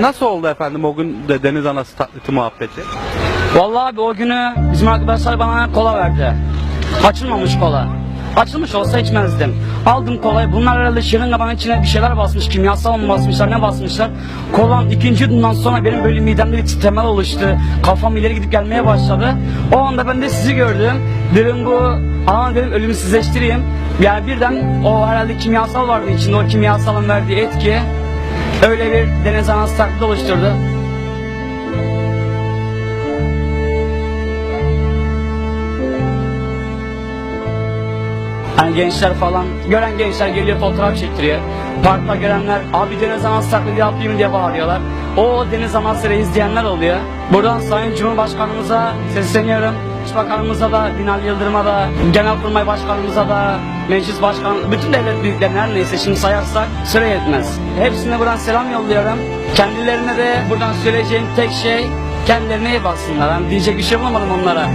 Nasıl oldu efendim o gün de deniz anası taklidi muhabbeti? Vallahi abi o günü bizim arkadaşlar bana kola verdi. Açılmamış kola. Açılmış olsa içmezdim. Aldım kolayı. Bunlar herhalde şırınganın içine bir şeyler basmış. Kimyasal mı basmışlar ne basmışlar. Kolan ikinci yudumdan sonra benim böyle midemde bir titreme oluştu. Kafam ileri gidip gelmeye başladı. O anda ben de sizi gördüm. Dedim bu aman dedim ölümsüzleştireyim. Yani birden o herhalde kimyasal vardı içinde o kimyasalın verdiği etki. Öyle bir deniz anası taklidi oluşturdu. Hani gençler falan, gören gençler geliyor fotoğraf çektiriyor. Parkta görenler, abi deniz anası taklidi yapayım diye bağırıyorlar. O deniz anasını izleyenler oluyor. Buradan Sayın Cumhurbaşkanımıza sesleniyorum. Başbakanımıza da, Binali Yıldırım'a da, Genelkurmay Başkanımıza da, Meclis Başkanı, bütün devlet büyüklerine her neyse şimdi sayarsak süre yetmez. Hepsine buradan selam yolluyorum. Kendilerine de buradan söyleyeceğim tek şey kendilerine iyi baksınlar. Yani diyecek bir şey bulamadım onlara.